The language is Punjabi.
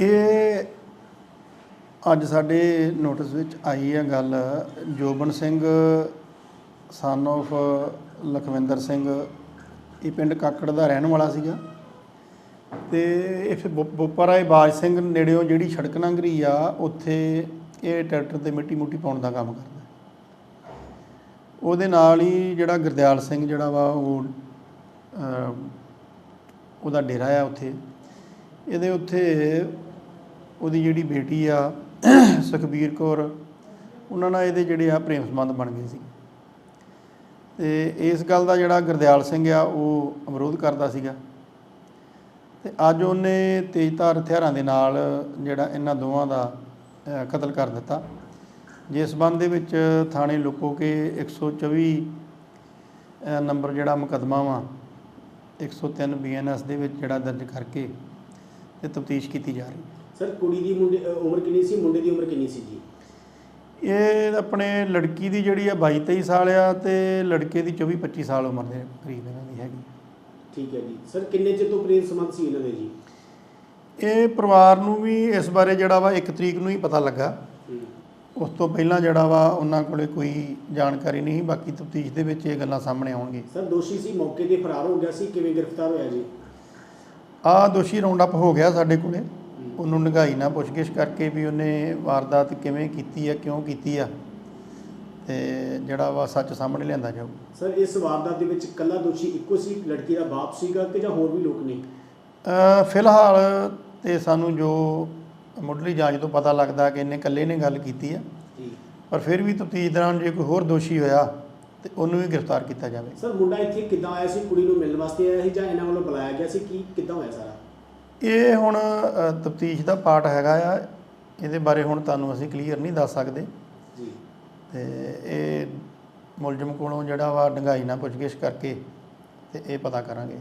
ਇਹ ਅੱਜ ਸਾਡੇ ਨੋਟਿਸ ਵਿੱਚ ਆਈ ਹੈ ਗੱਲ ਜੋਬਨ ਸਿੰਘ ਸਨ of ਲਖਵਿੰਦਰ ਸਿੰਘ, ਇਹ ਪਿੰਡ ਕਾਕੜ ਦਾ ਰਹਿਣ ਵਾਲਾ ਸੀਗਾ। ਤੇ ਇੱਥੇ ਫਿਰ ਬੋ- ਬੋਪਾਰਾਏ ਬਾਜ ਸਿੰਘ ਨੇੜਿਓਂ ਜਿਹੜੀ ਸੜਕ ਲੰਘ ਆ, ਉੱਥੇ ਇਹ ਟਰੈਕਟਰ ਤੇ ਮਿੱਟੀ ਮੁੱਟੀ ਪਾਉਣ ਦਾ ਕੰਮ ਕਰਦਾ। ਉਹਦੇ ਨਾਲ ਹੀ ਜਿਹੜਾ ਗੁਰਦਿਆਲ ਸਿੰਘ ਜਿਹੜਾ ਵਾ, ਉਹ ਉਹਦਾ ਡੇਰਾ ਆ ਉੱਥੇ। ਇਹਦੇ ਉੱਥੇ ਉਹਦੀ ਜਿਹੜੀ ਬੇਟੀ ਆ ਸੁਖਬੀਰ ਕੌਰ ਉਹਨਾਂ ਨਾਲ ਇਹਦੇ ਜਿਹੜੇ ਆ ਪ੍ਰੇਮ ਸੰਬੰਧ ਬਣ ਗਏ ਸੀ। ਤੇ ਇਸ ਗੱਲ ਦਾ ਜਿਹੜਾ ਗੁਰਦਿਆਲ ਸਿੰਘ ਆ ਉਹ ਵਿਰੋਧ ਕਰਦਾ ਸੀਗਾ। ਤੇ ਅੱਜ ਉਹਨੇ ਤੇਜ਼ਧਾਰ ਹਥਿਆਰਾਂ ਦੇ ਨਾਲ ਜਿਹੜਾ ਇਹਨਾਂ ਦੋਵਾਂ ਦਾ ਕਤਲ ਕਰ ਦਿੱਤਾ। ਜਿਸ ਸੰਬੰਧ ਦੇ ਵਿੱਚ ਥਾਣੇ ਲੁਕੋ ਕੇ 124 ਅ, ਨੰਬਰ ਜਿਹੜਾ ਮੁਕੱਦਮਾ ਵਾ 103 ਬੀਐਨਐਸ ਦੇ ਵਿੱਚ ਜਿਹੜਾ ਦਰਜ ਕਰਕੇ ਤੇ ਤਫਤੀਸ਼ ਕੀਤੀ ਜਾ ਰਹੀ ਹੈ। ਸਰ ਕੁੜੀ ਦੀ ਮੁੰਡੇ ਅ, ਉਮਰ ਕਿੰਨੀ ਸੀ? ਮੁੰਡੇ ਦੀ ਉਮਰ ਕਿੰਨੀ ਸੀ ਜੀ? ਇਹ ਆਪਣੇ ਲੜਕੀ ਦੀ ਜਿਹੜੀ ਆ 22 23 ਸਾਲ ਆ ਤੇ ਲੜਕੇ ਦੀ 24 25 ਸਾਲ ਉਮਰ ਦੇ ਕਰੀਬ ਇਹਨਾਂ ਦੀ ਹੈਗੀ। ਠੀਕ ਹੈ ਜੀ। ਸਰ ਕਿੰਨੇ ਚਿਰ ਤੋਂ ਪ੍ਰੇਮ ਸੰਬੰਧ ਸੀ ਇਹਨਾਂ ਦੇ ਜੀ? ਇਹ ਪਰਿਵਾਰ ਨੂੰ ਵੀ ਇਸ ਬਾਰੇ ਜਿਹੜਾ ਵਾ 1 ਤਰੀਕ ਨੂੰ ਹੀ ਪਤਾ ਲੱਗਾ। ਹੂੰ। ਉਸ ਤੋਂ ਪਹਿਲਾਂ ਜਿਹੜਾ ਵਾ ਉਹਨਾਂ ਕੋਲੇ ਕੋਈ ਜਾਣਕਾਰੀ ਨਹੀਂ ਬਾਕੀ ਤਫਤੀਸ਼ ਦੇ ਵਿੱਚ ਇਹ ਗੱਲਾਂ ਸਾਹਮਣੇ ਆਉਣਗੀਆਂ। ਸਰ ਦੋਸ਼ੀ ਸੀ ਮੌਕੇ ਤੇ ਫਰਾਰ ਹੋ ਗਿਆ ਸੀ ਕਿਵੇਂ ਗ੍ਰਿਫਤਾਰ ਹੋਇਆ ਜੀ? ਆ ਦੋਸ਼ੀ ਰਾਉਂਡ ਅਪ ਹੋ ਗਿਆ ਸਾਡੇ ਕੋਲੇ। ਉਹਨੂੰ ਨਿਗਾਈ ਨਾਲ ਪੁੱਛਗਿੱਛ ਕਰਕੇ ਵੀ ਉਹਨੇ ਵਾਰਦਾਤ ਕਿਵੇਂ ਕੀਤੀ ਆ ਕਿਉਂ ਕੀਤੀ ਆ ਤੇ ਜਿਹੜਾ ਵਾ ਸੱਚ ਸਾਹਮਣੇ ਲਿਆਂਦਾ ਜਾਊ। ਸਰ ਇਸ ਵਾਰਦਾਤ ਦੇ ਵਿੱਚ ਕੱਲਾ ਦੋਸ਼ੀ ਇੱਕੋ ਸੀ ਲੜਕੀ ਦਾ ਬਾਪ ਸੀਗਾ ਕਿ ਜਾਂ ਹੋਰ ਵੀ ਲੋਕ ਨੇ? ਅ, ਫਿਲਹਾਲ ਤੇ ਸਾਨੂੰ ਜੋ ਮੁੱਢਲੀ ਜਾਂਚ ਤੋਂ ਪਤਾ ਲੱਗਦਾ ਕਿ ਇਹਨੇ ਇਕੱਲੇ ਨੇ ਗੱਲ ਕੀਤੀ ਆ। ਜੀ। ਪਰ ਫਿਰ ਵੀ ਤਫਤੀਸ਼ ਦੌਰਾਨ ਜੇ ਕੋਈ ਹੋਰ ਦੋਸ਼ੀ ਹੋਇਆ ਤੇ ਉਹਨੂੰ ਵੀ ਗ੍ਰਿਫਤਾਰ ਕੀਤਾ ਜਾਵੇ। ਸਰ ਮੁੰਡਾ ਇੱਥੇ ਕਿੱਦਾਂ ਆਇਆ ਸੀ? ਕੁੜੀ ਨੂੰ ਮਿਲਣ ਵਾਸਤੇ ਆਇਆ ਸੀ ਜਾਂ ਇਹਨਾਂ ਵੱਲੋਂ ਬੁਲਾਇਆ ਗਿਆ ਸੀ? ਕੀ ਕਿੱਦਾਂ ਹੋਇਆ ਸਾਰਾ? ਇਹ ਹੁਣ ਤਫਤੀਸ਼ ਦਾ ਪਾਰਟ ਹੈਗਾ ਆ। ਇਹਦੇ ਬਾਰੇ ਹੁਣ ਤੁਹਾਨੂੰ ਅਸੀਂ ਕਲੀਅਰ ਨਹੀਂ ਦੱਸ ਸਕਦੇ। ਜੀ। ਤੇ ਇਹ ਮੁਲਜ਼ਮ ਕੋਲੋਂ ਜਿਹੜਾ ਵਾ ਡੰਗਾਈ ਨਾਲ ਪੁੱਛਗਿੱਛ ਕਰਕੇ ਤੇ ਇਹ ਪਤਾ ਕਰਾਂਗੇ।